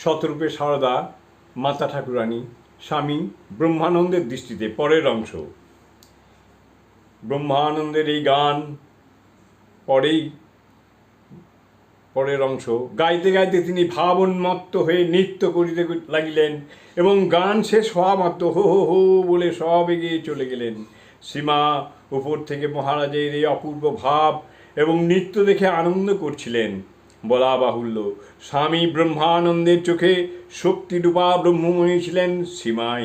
শতরূপে সারদা মাতা ঠাকুরানী, স্বামী ব্রহ্মানন্দের দৃষ্টিতে পরের অংশ। ব্রহ্মানন্দের এই গান পরেই, পরের অংশ। গাইতে গাইতে তিনি ভাবোন্মত্ত হয়ে নৃত্য করিতে লাগিলেন এবং গান শেষ হওয়া মাত্র হো হো হো বলে সব এগিয়ে চলে গেলেন। সীমা উপর থেকে মহারাজের এই অপূর্ব ভাব এবং নৃত্য দেখে আনন্দ করছিলেন। বলা বাহুল্য স্বামী ব্রহ্মানন্দের চোখে শক্তিরূপা ব্রহ্মমণি ছিলেন সীমাই।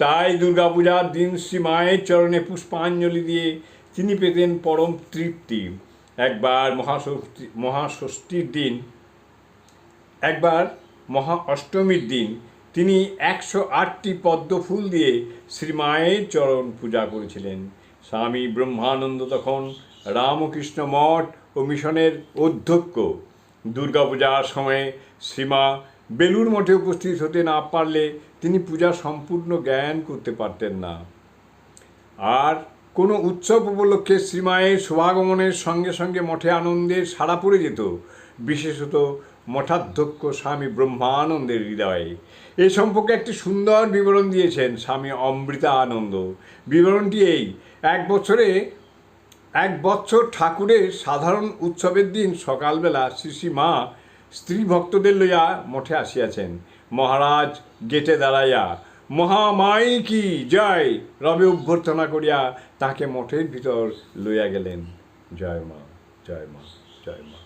তাই দুর্গাপূজার দিন শ্রী মায়ের চরণে পুষ্পাঞ্জলি দিয়ে তিনি পেতেন পরম তৃপ্তি। একবার মহাষষ্ঠী মহাষষ্ঠীর দিন, একবার মহা অষ্টমীর দিন তিনি একশো আটটি পদ্ম ফুল দিয়ে শ্রীমায়ের চরণ পূজা করেছিলেন। স্বামী ব্রহ্মানন্দ তখন রামকৃষ্ণ মঠ ও মিশনের অধ্যক্ষ। দুর্গাপূজার সময়ে শ্রীমা বেলুর মঠে উপস্থিত হতে না পারলে তিনি পূজা সম্পূর্ণ জ্ঞান করতে পারতেন না। আর কোনো উৎসব উপলক্ষে শ্রীমায়ের শুভাগমনের সঙ্গে সঙ্গে মঠে আনন্দে সাড়া পড়ে যেত, বিশেষত মঠাধ্যক্ষ স্বামী ব্রহ্মানন্দের হৃদয়ে। এ সম্পর্কে একটি সুন্দর বিবরণ দিয়েছেন স্বামী অমৃতা আনন্দ বিবরণটি এই, এক বছরে এক বছর ঠাকুরের সাধারণ উৎসবের দিন সকালবেলা শ্রী মা স্ত্রী ভক্তদের লইয়া মঠে আসিয়াছেন। মহারাজ গেটে দাঁড়াইয়া, মহামাই কি, জয়! রবে অভ্যর্থনা করিয়া তাকে মঠের ভিতর লইয়া গেলেন। জয় মা জয় মা জয় মা।